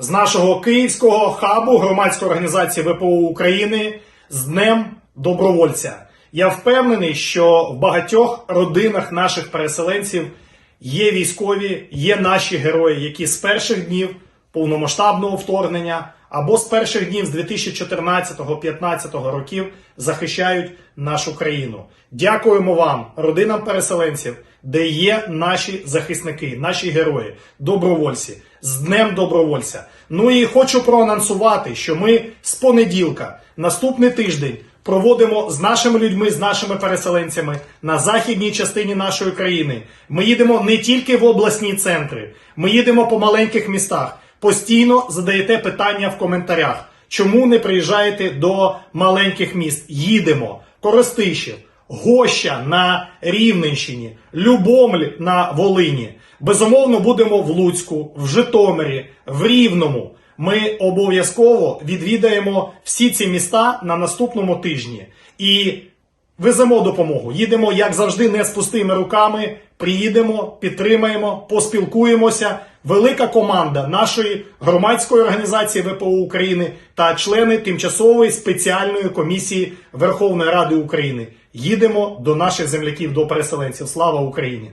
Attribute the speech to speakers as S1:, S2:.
S1: з нашого київського хабу громадської організації ВПО України з Днем добровольця. Я впевнений, що в багатьох родинах наших переселенців є військові, є наші герої, які з перших днів повномасштабного вторгнення або з перших днів з 2014-2015 років захищають нашу країну. Дякуємо вам, родинам переселенців, де є наші захисники, наші герої, добровольці з Днем добровольця. Ну і хочу проанонсувати, що ми з понеділка, наступний тиждень, проводимо з нашими людьми, з нашими переселенцями на західній частині нашої країни. Ми їдемо не тільки в обласні центри, ми їдемо по маленьких містах. Постійно задаєте питання в коментарях, чому не приїжджаєте до маленьких міст? Їдемо. Коростишів, Гоща на Рівненщині, Любомль на Волині. Безумовно, будемо в Луцьку, в Житомирі, в Рівному. Ми обов'язково відвідаємо всі ці міста на наступному тижні і веземо допомогу. Їдемо, як завжди, не з пустими руками. Приїдемо, підтримаємо, поспілкуємося. Велика команда нашої громадської організації ВПО України та члени тимчасової спеціальної комісії Верховної Ради України. Їдемо до наших земляків, до переселенців. Слава Україні!